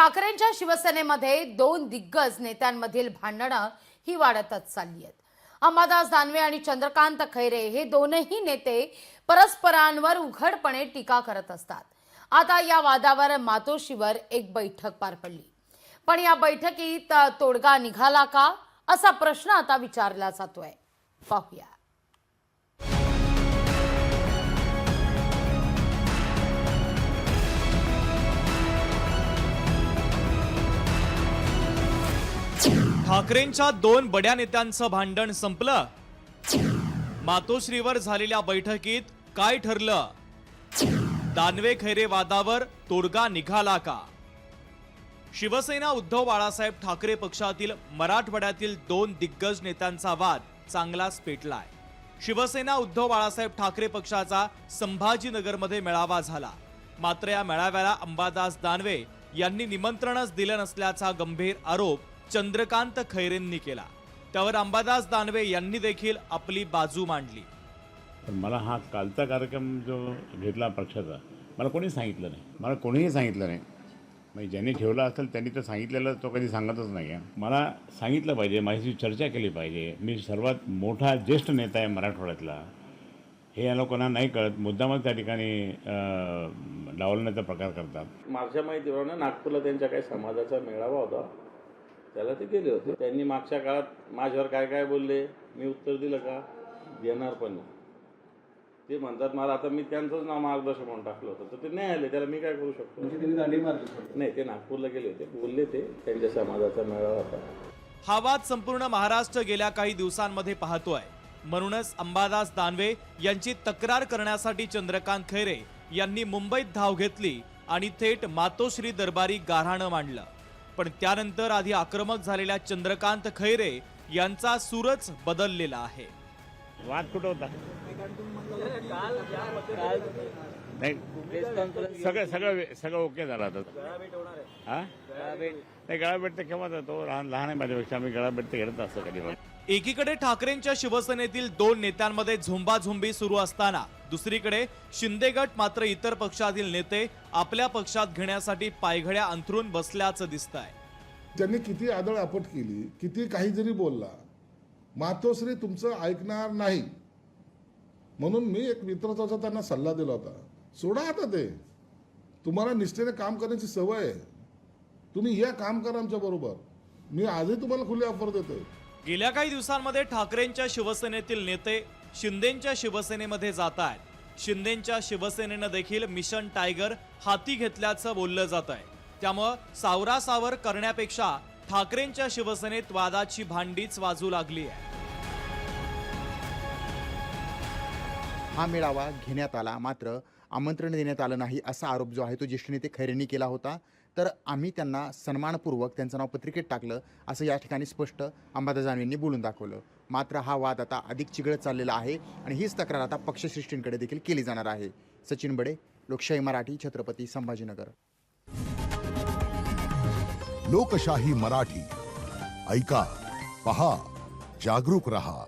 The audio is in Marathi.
ठाकरेंच्या शिवसेनेमध्ये दोन दिग्गज नेत्यांमधील भांडणं ही वाढतच चालली आहेत. अंबादास दानवे आणि चंद्रकांत खैरे हे दोनही नेते परस्परांवर उघडपणे टीका करत असतात. आता या वादावर मातोश्रीवर एक बैठक पार पडली. पण या बैठकीत तोडगा निघाला का? असा प्रश्न आता विचारला जातोय. पाहूया. ठाकरेंच्या दोन बड्या नेत्यांचं भांडण संपलं. मातोश्रीवर झालेल्या बैठकीत काय ठरलं? दानवे खैरे वादावर तोडगा निघाला का? शिवसेना उद्धव बाळासाहेब ठाकरे पक्षातील मराठवाड्यातील दोन दिग्गज नेत्यांचा वाद चांगलाच पेटलाय. शिवसेना उद्धव बाळासाहेब ठाकरे पक्षाचा संभाजीनगरमध्ये मेळावा झाला. मात्र या मेळाव्याला अंबादास दानवे यांनी निमंत्रणच दिलं नसल्याचा गंभीर आरोप चंद्रकांत खैरेंनी केला. त्यावर अंबादास दानवे यांनी देखील आपली बाजू मांडली. पण मला हा कालचा कार्यक्रम जो घेतला पक्षाचा मला कोणी सांगितलं नाही. मला कोणीही सांगितलं नाही. म्हणजे ज्यांनी ठेवला असेल त्यांनी तर सांगितलेलं तो कधी सांगतच नाही. आहे मला सांगितलं पाहिजे माझ्याशी चर्चा केली पाहिजे. मी सर्वात मोठा ज्येष्ठ नेता आहे मराठवाड्यातला. हे या लोकांना नाही कळत. मुद्दामच त्या ठिकाणी डावलण्याचा प्रकार करतात. मागच्या माहितीप्रमाणे नागपूरला त्यांच्या काही समाजाचा मेळावा होता. त्याला ते गेले होते. त्यांनी मागच्या काळात माझ्यावर काय काय बोलले? मी उत्तर दिलं का? देणार पण नाही. ते म्हणतात मला आता मी त्यांचंच नाव मार्गदर्शक म्हणून टाकलं होतं. तर ते नाही आले. त्याला मी काय करू शकतो? नाही ते नागपूरला गेले होते. बोलले ते त्यांच्या समाजाचा मेळावा होता. हा वाद संपूर्ण महाराष्ट्र गेल्या काही दिवसांमध्ये पाहतोय. म्हणूनच अंबादास दानवे यांची तक्रार करण्यासाठी चंद्रकांत खैरे यांनी मुंबईत धाव घेतली आणि थेट मातोश्री दरबारी गाऱ्हाणं मांडलं. पण त्यानंतर आधी आक्रमक झालेल्या चंद्रकांत खैरे यांचा सूरच बदललेला आहे. वाद कुठं होता? नाही सगळं सगळं सगळं ओके झालं आता. हा? नाही गळाभेट तर केव्हा जातो लहान लहान आहे माझ्यापेक्षा आम्ही गळाभेट तर घेत असतो कधी पण. एकीकडे ठाकरेंच्या शिवसेनेतील दोन नेत्यांमध्ये झुंबाझुंबी सुरू असताना दुसरीकडे शिंदे गट मात्र इतर पक्षातील नेते आपल्या पक्षात घेण्यासाठी पायघड्या अंथरून बसल्याचं दिसतंय. त्यांनी किती आदळ आपट केली किती काही जरी बोलला मातोश्री तुमचं ऐकणार नाही. म्हणून मी एक मित्राचा त्यांना सल्ला दिला होता. सोडा आता ते. तुम्हाला निष्ठेने काम करण्याची सवय आहे. तुम्ही या काम करा आमच्या बरोबर. मी आजही तुम्हाला खुली ऑफर देतोय. गेल्या काही दिवसांमध्ये ठाकरेंच्या शिवसेनेतील नेते शिंदेच्या शिवसेनेमध्ये जात आहेत. शिंदेच्या शिवसेनेनं देखील मिशन टायगर हाती घेतल्याचं बोललं जात आहे त्यामुळं सावरासावर करण्यापेक्षा ठाकरेंच्या शिवसेनेत वादाची भांडीच वाजू लागली आहे. हा मेळावा घेण्यात आला मात्र आमंत्रण देण्यात आलं नाही असा आरोप जो आहे तो ज्येष्ठ नेते खैरेंनी केला होता. तर आम्ही त्यांना सन्मानपूर्वक त्यांचं नाव पत्रिकेत टाकलं असं या ठिकाणी स्पष्ट अंबादास दानवेंनी बोलून दाखवलं. मात्र हा वाद आता अधिक चिघळत चाललेला आहे आणि हीच तक्रार आता पक्षश्रेष्ठींकडे देखील केली जाणार आहे. सचिन बडे लोकशाही मराठी छत्रपती संभाजीनगर. लोकशाही मराठी. ऐका पहा जागरूक रहा.